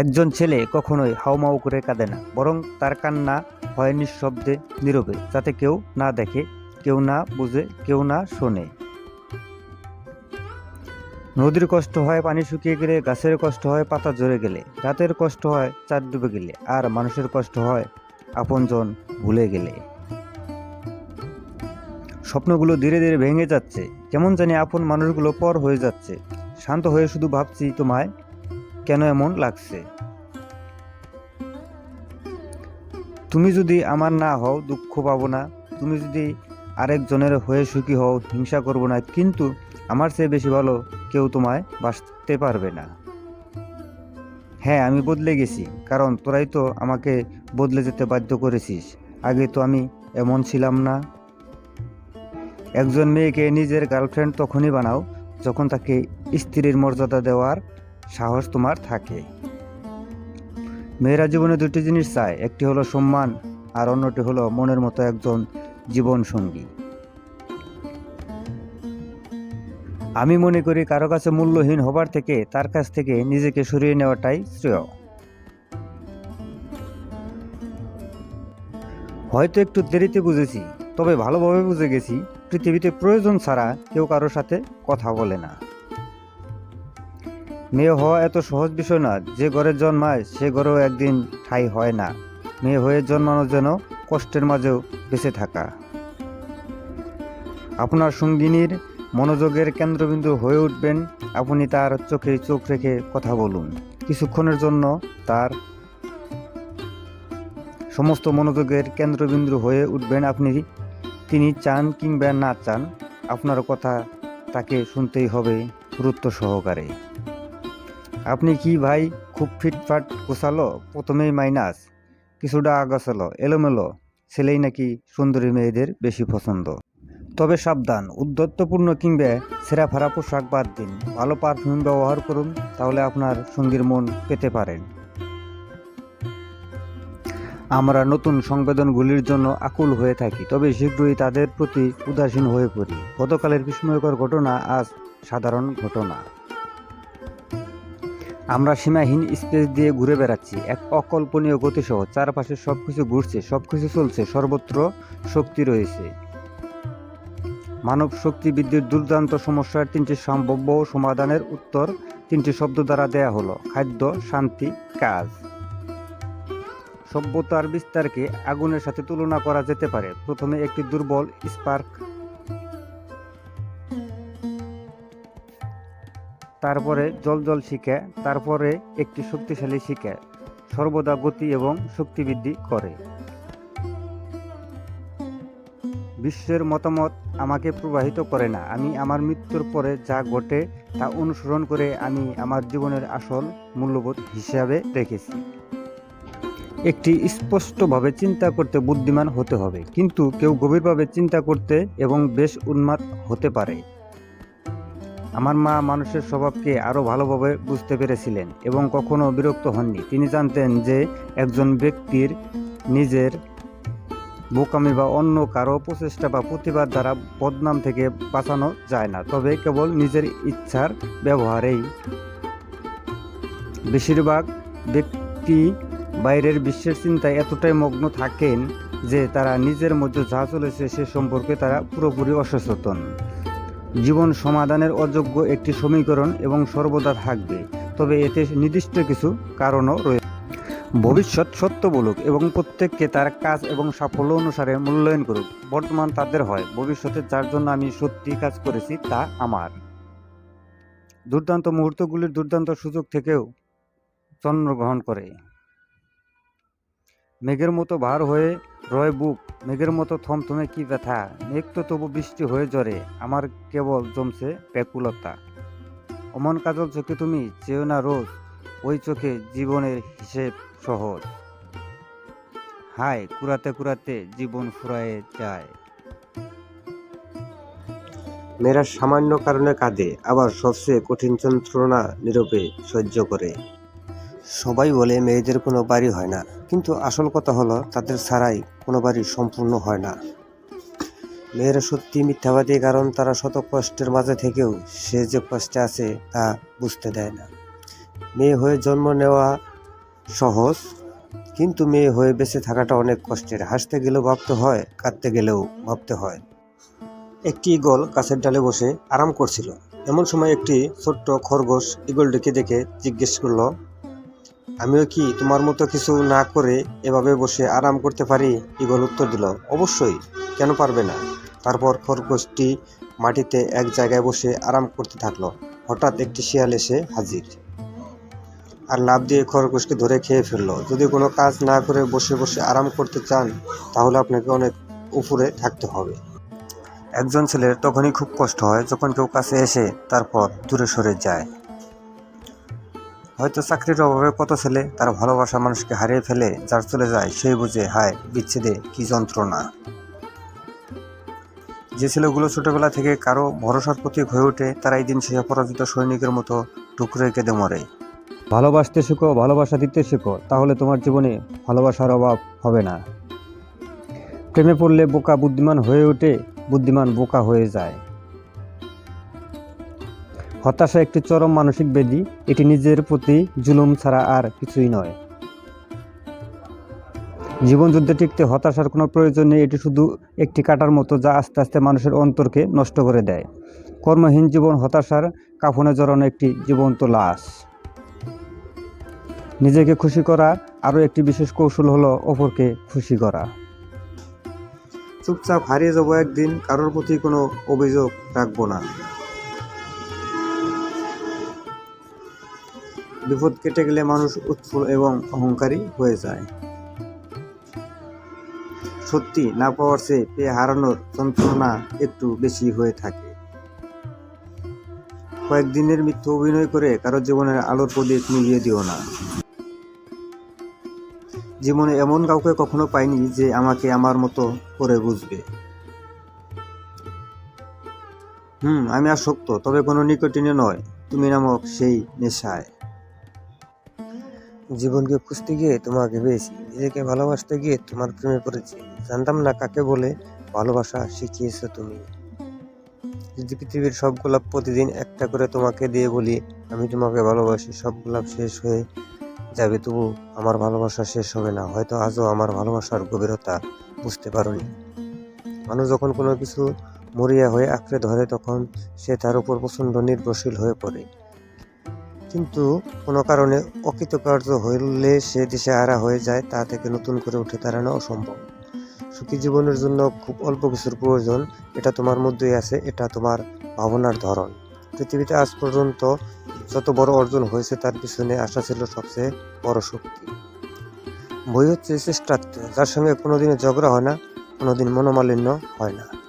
একজন ছেলে কখনোই হাউমাউ করে কাঁদে না, বরং তার কান্না হয় নিঃশব্দে, নীরবে, যাতে কেউ না দেখে, কেউ না বুঝে, কেউ না শোনে। নদীর কষ্ট হয় পানি শুকিয়ে গেলে, গাছের কষ্ট হয় পাতা ঝরে গেলে, রাতের কষ্ট হয় চাঁদ ডুবে গেলে, আর মানুষের কষ্ট হয় আপনজন ভুলে গেলে। স্বপ্নগুলো ধীরে ধীরে ভেঙে যাচ্ছে, কেমন জানি আপন মানুষগুলো পর হয়ে যাচ্ছে। শান্ত হয়ে শুধু ভাবছি, তোমায় কেন এমন লাগছে? তুমি যদি আমার না হও, দুঃখ পাবো না। তুমি যদি আরেকজনের হয়ে সুখী হও, হিংসা করব না। কিন্তু আমার চেয়ে বেশি ভালো কেউ তোমায় বাঁচতে পারবে না। হ্যাঁ আমি বদলে গেছি। কারণ তোরাই তো আমাকে বদলে যেতে বাধ্য করেছিস। আগে তো আমি এমন ছিলাম না। একজন মেয়েকে নিজের গার্লফ্রেন্ড তখনই বানাও যখন তাকে স্ত্রীর মর্যাদা দেওয়ার সাহস তোমার থাকে। মেয়েরা জীবনে দুটি জিনিস চায়, একটি হলো সম্মান আর অন্যটি হলো মনের মতো একজন জীবন সঙ্গী আমি মনে করি কারও কাছে মূল্যহীন হবার থেকে তার কাছ থেকে নিজেকে সরিয়ে নেওয়াটাই শ্রেয়। হয়তো একটু দেরিতে বুঝেছি, তবে ভালোভাবে বুঝে গেছি, পৃথিবীতে প্রয়োজন ছাড়া কেউ কারোর সাথে কথা বলে না। মেয়ে হওয়া এত সহজ বিষয় না, যে ঘরে জন্মায় সে ঘরেও একদিন ঠাই হয় না। মেয়ে হয়ে জন্মানো যেন কষ্টের মাঝেও বেঁচে থাকা। আপনার সঙ্গিনীর মনোযোগের কেন্দ্রবিন্দু হয়ে উঠবেন, আপনি তার চোখে চোখ রেখে কথা বলুন। কিছুক্ষণের জন্য তার সমস্ত মনোযোগের কেন্দ্রবিন্দু হয়ে উঠবেন আপনি। তিনি চান কিংবা না চান, আপনার কথা তাকে শুনতেই হবে গুরুত্ব সহকারে। আপনি কি ভাই খুব ফিটফাট গোছালো প্রথমেই মাইনাস কিছুটা আগাছালো, এলোমেলো। ছেলেই নাকি সুন্দরী মেয়েদের বেশি পছন্দ। তবে সাবধান, উদ্ধত্তপূর্ণ কিংবা সেরা ফারা পোশাক বাদ দিন। ভালো পারফিউম ব্যবহার করুন, তাহলে আপনার সঙ্গীর মন পেতে পারেন আমরা নতুন সংবেদনগুলির জন্য আকুল হয়ে থাকি, তবে শীঘ্রই তাদের প্রতি উদাসীন হয়ে পড়ি। গতকালের বিস্ময়কর ঘটনা আজ সাধারণ ঘটনা। আমরা সীমাহীন স্পেস দিয়ে ঘুরে বেড়াচ্ছি। এক অকল্পনীয় গতিসহ চারপাশে সব কিছু ঘুরছে সব কিছু চলছে, সর্বত্র শক্তি রয়েছে। মানব শক্তি বৃদ্ধির দুর্দান্ত সমস্যার তিনটি সম্ভাব্য সমাধানের উত্তর তিনটি শব্দ দ্বারা দেয়া হলো, খাদ্য, শান্তি, কাজ। সভ্যতার বিস্তারকে আগুনের সাথে তুলনা করা যেতে পারে। প্রথমে একটি দুর্বল স্পার্ক তারপরে জল জল শিখে, তারপরে একটি শক্তিশালী শিখে, সর্বদা গতি এবং শক্তি বৃদ্ধি করে। বিশ্বের মতামত আমাকে প্রবাহিত করে না। আমি আমার মৃত্যুর পরে যা ঘটে তা অনুসরণ করে আমি আমার জীবনের আসল মূল্যবোধ হিসাবে রেখেছি একটি স্পষ্টভাবে চিন্তা করতে বুদ্ধিমান হতে হবে, কিন্তু কেউ গভীরভাবে চিন্তা করতে এবং বেশ উন্মাদ হতে পারে। আমার মা মানুষের স্বভাবকে আরও ভালোভাবে বুঝতে পেরেছিলেন এবং কখনো বিরক্ত হননি। তিনি জানতেন যে একজন ব্যক্তির নিজের বোকামি বা অন্য কারও প্রচেষ্টা বা প্রতিবাদ দ্বারা বদনাম থেকে বাঁচানো যায় না, তবে কেবল নিজের ইচ্ছার ব্যবহারেই। বেশিরভাগ ব্যক্তি বাইরের বিশ্বের চিন্তায় এতটাই মগ্ন থাকেন যে তারা নিজের মধ্যে যা চলেছে সে সম্পর্কে তারা পুরোপুরি অসচেতন। জীবন সমাধানের অযোগ্য একটি সমীকরণ এবং সর্বদা থাকবে। তবে এতে নির্দিষ্ট কিছু কারণও রয়েছে ভবিষ্যৎ সত্য বলুক এবং প্রত্যেককে তার কাজ এবং সাফল্য অনুসারে মূল্যায়ন করুক। বর্তমান তাদের হয়, ভবিষ্যতে যার জন্য আমি সত্যি কাজ করেছি তা আমার। দুর্দান্ত মুহূর্তগুলির দুর্দান্ত সুযোগ থেকেও চন্দ্রগ্রহণ করে। মেঘের মতো ভার হয়ে রয় বুক মেঘের মতো থমথমে কি ব্যথা? মেঘ তো তবু বৃষ্টি হয়ে জরে আমার কেবল জমছে ব্যাকুলতা। অমন কাজল চোখে তুমি চেয়েও না রোজ ওই চোখে জীবনের হিসেব সহজ। হায় কুড়াতে কুড়াতে জীবন ফুরায়ে যায়। মেয়েরা সামান্য কারণে কাঁদে আবার সবচেয়ে কঠিন যন্ত্রণা নীরবে সহ্য করে। সবাই বলে মেয়েদের কোনো বাড়ি হয় না কিন্তু আসল কথা হলো তাদের ছাড়াই কোনো বাড়ি সম্পূর্ণ হয় না। মেয়েরা সত্যি মিথ্যাবাদী, কারণ তারা শত কষ্টের মাঝে থেকেও সে যে কষ্টে আছে তা বুঝতে দেয় না। মেয়ে হয়ে জন্ম নেওয়া সহজ, কিন্তু মেয়ে হয়ে বেঁচে থাকাটা অনেক কষ্টের। হাসতে গেলেও ভাবতে হয়, কাঁদতে গেলেও ভাবতে হয়। একটি ইগল গাছের ডালে বসে আরাম করছিল। এমন সময় একটি ছোট্ট খরগোশ ইগলটিকে দেখে জিজ্ঞেস করল আমিও কি তোমার মতো কিছু না করে এভাবে বসে আরাম করতে পারি? ইগল উত্তর দিল, অবশ্যই। কেন পারবে না? তারপর খরগোশটি মাটিতে এক জায়গায় বসে আরাম করতে থাকল। হঠাৎ একটি শিয়াল এসে হাজির। আর লাভ দিয়ে খরগোশকে ধরে খেয়ে ফেলল। যদি কোনো কাজ না করে বসে বসে আরাম করতে চান, তাহলে আপনাকে অনেক উপরে থাকতে হবে। একজন ছেলের তখনই খুব কষ্ট হয়, যখন কেউ কাছে এসে তারপর দূরে সরে যায়। হয়তো চাকরির অভাবে কত ছেলে তার ভালোবাসা মানুষকে হারিয়ে ফেলে, যার চলে যায় সেই বুঝে, হায়, বিচ্ছেদে কি যন্ত্রণা। যে ছেলেগুলো ছোটবেলা থেকে কারও ভরসার প্রতীক হয়ে ওঠে তারা এই দিন শেষে পরাজিত সৈনিকের মতো টুকরে কেঁদে মরে। ভালোবাসতে শেখো, ভালোবাসা দিতে শেখো, তাহলে তোমার জীবনে ভালোবাসার অভাব হবে না। প্রেমে পড়লে বোকা বুদ্ধিমান হয়ে ওঠে, বুদ্ধিমান বোকা হয়ে যায়। হতাশা একটি চরম মানসিক ব্যাধি। এটি নিজের প্রতি জুলুম ছাড়া আর কিছুই নয়। জীবন যুদ্ধে টিকতে হতাশার কোনো প্রয়োজন নেই, এটি শুধু একটি কাটার মতো যা আস্তে আস্তে মানুষের অন্তরকে নষ্ট করে দেয়। কর্মহীন জীবন হতাশার কাফনে জড়ানো একটি জীবন্ত লাশ। নিজেকে খুশি করা আরও একটি বিশেষ কৌশল হলো অপরকে খুশি করা। চুপচাপ হারিয়ে যাব একদিন, কারোর প্রতি কোনো অভিযোগ রাখব না। বিপদ কেটে গেলে মানুষ উৎফুল এবং অহংকারী হয়ে যায়। সত্যি না পাওয়ার চেয়ে পেয়ে হারানোর যন্ত্রণা একটু বেশি হয়ে থাকে। কয়েকদিনের মিথ্যে অভিনয় করে কারও জীবনের আলোর প্রদীপ নিভিয়ে দিও না। জীবনে এমন কাউকে কখনো পাইনি যে আমাকে আমার মতো করে বুঝবে। হুম, আমি আসক্ত, তবে কোনো নিকটিনে নয়, তুমি নামক সেই নেশায়। জীবনকে খুঁজতে গিয়ে তোমাকে পেয়েছি। নিজেকে ভালোবাসতে গিয়ে তোমার প্রেমে পড়েছি। জানতাম না কাকে বলে ভালোবাসা শিখিয়েছ তুমি। যদি পৃথিবীর সব গোলাপ প্রতিদিন একটা করে তোমাকে দিয়ে বলি, আমি তোমাকে ভালোবাসি, সব গোলাপ শেষ হয়ে যাবে, তবু আমার ভালোবাসা শেষ হবে না। হয়তো আজও আমার ভালোবাসার গভীরতা বুঝতে পারোনি। মানুষ যখন কোনো কিছু মরিয়া হয়ে আঁকড়ে ধরে, তখন সে তার উপর প্রচণ্ড নির্ভরশীল হয়ে পড়ে। কিন্তু কোনো কারণে অকৃতকার্য হলে সে দিশে হারা হয়ে যায়, তা থেকে নতুন করে উঠে দাঁড়ানো অসম্ভব। সুখী জীবনের জন্য খুব অল্প কিছুর প্রয়োজন, এটা তোমার মধ্যেই আছে, এটা তোমার ভাবনার ধরন। পৃথিবীতে আজ পর্যন্ত যত বড় অর্জন হয়েছে, তার পিছনে আশা ছিল সবচেয়ে বড় শক্তি। বই হচ্ছে চেষ্টার্থ যার সঙ্গে কোনোদিনও ঝগড়া হয় না, কোনোদিন মনোমালিন্য হয় না।